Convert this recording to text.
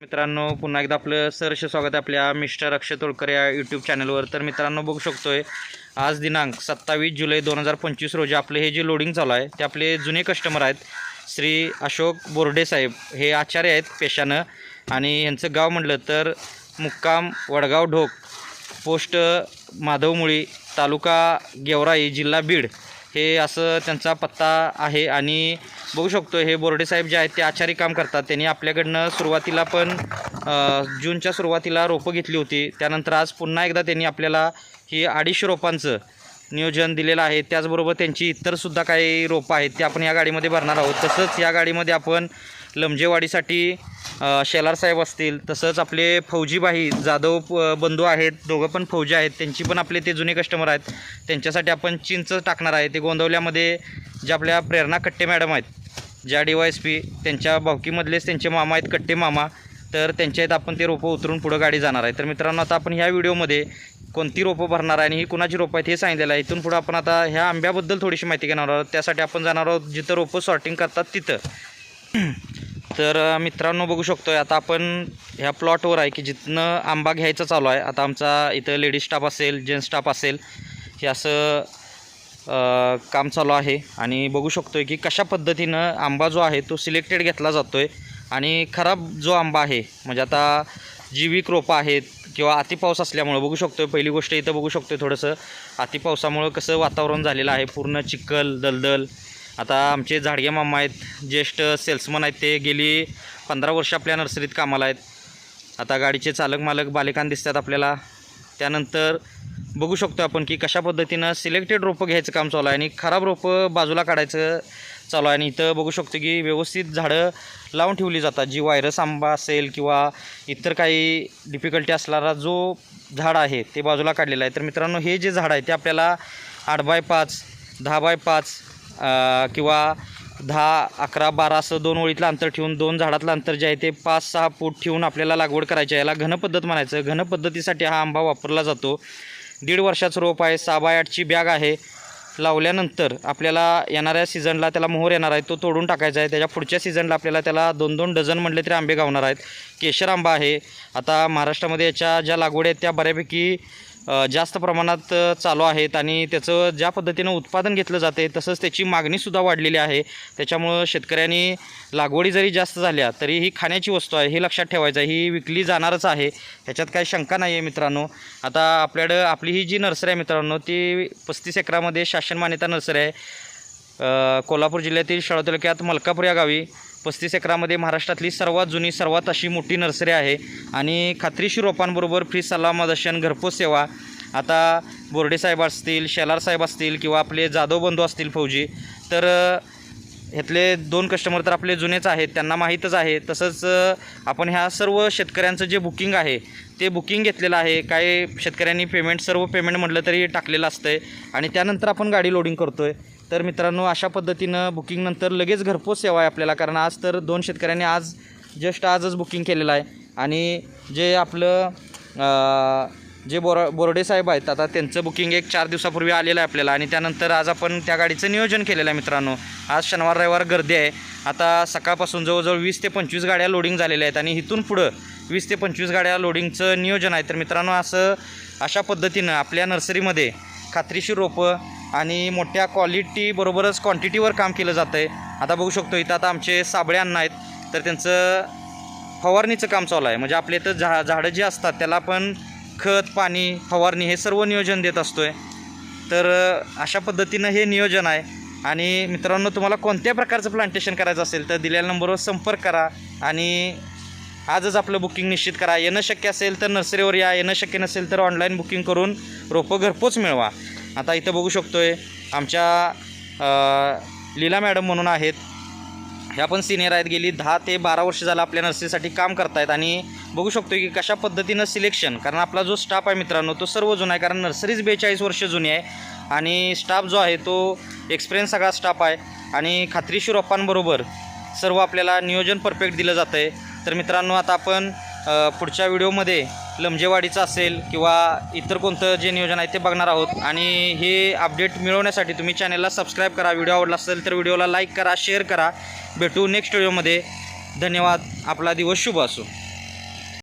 मित्रांनो पुन्हा एकदा आपलं सरश स्वागत आहे आपल्या मिस्टर अक्षय तोळकर या यूट्यूब चॅनलवर तर मित्रांनो बघू शकतोय आज दिनांक सत्तावीस जुलै दोन हजार पंचवीस रोजी आपले हे जे लोडिंग चालू आहे ते आपले जुने कस्टमर आहेत श्री अशोक बोर्डे साहेब. हे आचार्य आहेत पेशानं आणि यांचं गाव म्हटलं तर मुक्काम वडगाव ढोक पोस्ट माधवमुळी तालुका गेवराई जिल्हा बीड. हे असं त्यांचा पत्ता आहे आणि बघू शकतो हे बोर्डे साहेब जे आहेत ते आचारी काम करतात. त्यांनी आपल्याकडनं सुरुवातीला पण जूनच्या सुरुवातीला रोपं घेतली होती. त्यानंतर आज पुन्हा एकदा त्यांनी आपल्याला ही अडीचशे रोपांचं नियोजन दिलेलं आहे. त्याचबरोबर त्यांची इतरसुद्धा काही रोपं आहेत ते आपण या गाडीमध्ये भरणार आहोत. तसंच या गाडीमध्ये आपण लमजेवाडीसाठी शेलार साहेब असतील तसंच आपले फौजीबाई जाधव प- बंधू आहेत दोघं पण फौजी आहेत. त्यांची पण आपले ते जुने कस्टमर आहेत. त्यांच्यासाठी आपण चिंच टाकणार आहे. ते गोंदवल्यामध्ये जे आपल्या प्रेरणा कट्टे मॅडम आहेत ज्या डी वाय एस पी त्यांच्या भावकीमधलेच त्यांचे मामा आहेत कट्टे मामा. तर त्यांच्या आहेत आपण ते रोपं उतरून पुढं गाडी जाणार आहे. तर मित्रांनो आता आपण ह्या व्हिडिओमध्ये कोणती रोपं भरणार आहे आणि ही कुणाची रोपं आहेत हे सांगितलेलं आहे. इथून पुढं आपण आता ह्या आंब्याबद्दल थोडीशी माहिती घेणार आहोत. त्यासाठी आपण जाणार आहोत जिथं रोपं सॉर्टिंग करतात तिथं. तर मित्रांनो बघू शकतो आहे आता आपण ह्या प्लॉटवर आहे की जिथनं आंबा घ्यायचा चालू आहे. आता आमचा इथं लेडीज स्टाफ असेल जेंट्स स्टाफ असेल हे असं काम चालू आहे. आणि बघू शकतो आहे की कशा पद्धतीनं आंबा जो आहे तो सिलेक्टेड घेतला जातो आहे आणि खराब जो आंबा आहे म्हणजे आता जीविक रोपं आहेत किंवा अतिपाऊस असल्यामुळं बघू शकतो आहे पहिली गोष्ट इथं बघू शकतो आहे थोडंसं. अतिपावसामुळं कसं वातावरण झालेलं आहे पूर्ण चिखल दलदल. आता आमचे झाडगे मामा आहेत ज्येष्ठ सेल्समन आहेत ते गेली पंधरा वर्ष आपल्या नर्सरीत कामाला आहेत. आता गाडीचे चालक मालक बालिकां दिसतात आपल्याला. त्यानंतर बघू शकतो आपण की कशा पद्धतीनं सिलेक्टेड रोपं घ्यायचं काम चालू आहे आणि खराब रोपं बाजूला काढायचं चालू आहे. आणि इथं बघू शकतो की व्यवस्थित झाडं लावून ठेवली जातात. जी व्हायरस आंबा असेल किंवा इतर काही डिफिकल्टी असणारा जो झाड आहे ते बाजूला काढलेलं आहे. तर मित्रांनो हे जे झाड आहे ते आपल्याला आठ बाय पाच दहा बाय पाच किंवा दहा अकरा बारा असं दोन ओळीतलं अंतर ठेवून दोन झाडातलं अंतर जे आहे ते पाच सहा फूट ठेवून आपल्याला लागवड करायची आहे. याला घन पद्धत म्हणायचं. घन पद्धतीसाठी हा आंबा वापरला जातो. दीड वर्षाचं रोप आहे. सहा बाय आठची बॅग आहे. लावल्यानंतर आपल्याला येणाऱ्या सीझनला त्याला मोहर येणार आहे तो तोडून टाकायचा आहे. त्याच्या पुढच्या सीझनला आपल्याला त्याला दोन दोन डझन म्हटले तरी आंबे गावणार आहेत. केशर आंबा आहे. आता महाराष्ट्रामध्ये याच्या ज्या लागवड आहेत त्या बऱ्यापैकी जास्त प्रमाणात चालू आहेत आणि त्याचं ज्या पद्धतीनं उत्पादन घेतलं जाते तसंच त्याची मागणीसुद्धा वाढलेली आहे. त्याच्यामुळं शेतकऱ्यांनी लागवडी जरी जास्त झाल्या तरी ही खाण्याची वस्तू आहे हे लक्षात ठेवायचं आहे. ही विकली जाणारच आहे. ह्याच्यात काही शंका नाही आहे मित्रांनो. आता आपल्याकडं आपली ही जी नर्सरी आहे मित्रांनो ती पस्तीस एकरामध्ये शासन मान्यता नर्सरी आहे. कोल्हापूर जिल्ह्यातील शाळा तालुक्यात मलकापूर या गावी पस्तीस एकरामध्ये महाराष्ट्रातली सर्वात जुनी सर्वात अशी मोठी नर्सरी आहे. आणि खात्रीशी रोपांबरोबर फ्री सल्ला मार्गदर्शन घरपोच सेवा. आता बोर्डे साहेब असतील शेलार साहेब असतील किंवा आपले जाधव बंधू असतील फौजी तर ह्यातले दोन कस्टमर तर आपले जुनेच आहेत त्यांना माहीतच आहे. तसंच आपण ह्या सर्व शेतकऱ्यांचं जे बुकिंग आहे ते बुकिंग घेतलेलं आहे. काय शेतकऱ्यांनी पेमेंट सर्व पेमेंट म्हटलं तरी टाकलेलं असतं आहे आणि त्यानंतर आपण गाडी लोडिंग करतो आहे तर मित्रांनो अशा पद्धतीनं बुकिंगनंतर लगेच घरपोच सेवा आहे आपल्याला. कारण आज तर दोन शेतकऱ्यांनी आज जस्ट आजच बुकिंग केलेलं आहे. आणि जे आपलं जे बोर बोर्डे साहेब आहेत आता त्यांचं बुकिंग एक चार दिवसापूर्वी आलेलं आहे आपल्याला. आणि त्यानंतर आज आपण त्या गाडीचं नियोजन केलेलं आहे मित्रांनो. आज शनिवार रविवार गर्दी आहे. आता सकाळपासून जवळजवळ वीस ते पंचवीस गाड्या लोडिंग झालेल्या आहेत. आणि इथून पुढं वीस ते पंचवीस गाड्या लोडिंगचं नियोजन आहे. तर मित्रांनो असं अशा पद्धतीनं आपल्या नर्सरीमध्ये खात्रीशीर रोपं आणि मोठ्या क्वालिटीबरोबरच क्वांटिटीवर काम केलं जातं आहे आता बघू शकतो इथं आता आमचे साबळे अन्न आहेत तर त्यांचं फवारणीचं काम चालू आहे. म्हणजे आपल्या इथं झा झाडं जी असतात त्याला पण खत पाणी फवारणी हे सर्व नियोजन देत असतो आहे तर अशा पद्धतीनं हे नियोजन आहे. आणि मित्रांनो तुम्हाला कोणत्या प्रकारचं प्लांटेशन करायचं असेल तर दिलेल्या नंबरवर संपर्क करा. आणि आजच आपलं बुकिंग निश्चित करा. येणं शक्य असेल तर नर्सरीवर या येणं शक्य नसेल तर ऑनलाईन बुकिंग करून रोपं घरपोच मिळवा. आता इथं बघू शकतो आहे आमच्या लीला मॅडम म्हणून आहेत. ह्या पण सिनियर आहेत गेली दहा ते बारा वर्ष झालं आपल्या नर्सरीसाठी काम करतायत आणि बघू शकतो की कशा पद्धतीनं सिलेक्शन कारण आपला जो स्टाफ आहे मित्रांनो तो सर्व जुना आहे कारण नर्सरीच बेचाळीस वर्ष जुनी आहे. आणि स्टाफ जो आहे तो एक्सपिरियन्स सगळा स्टाफ आहे. आणि खात्रीशीर रोपांबरोबर सर्व आपल्याला नियोजन परफेक्ट दिलं जातं आहे तर मित्रांनो आता आपण पुढच्या व्हिडिओमध्ये लमजेवाडीचं असेल किंवा इतर कोणतं जे नियोजन आहे ते बघणार आहोत. आणि हे अपडेट मिळवण्यासाठी तुम्ही चॅनलला सबस्क्राईब करा. व्हिडिओ आवडला असेल तर व्हिडिओला लाईक करा शेअर करा. भेटू नेक्स्ट व्हिडिओमध्ये. धन्यवाद. आपला दिवस शुभ असो.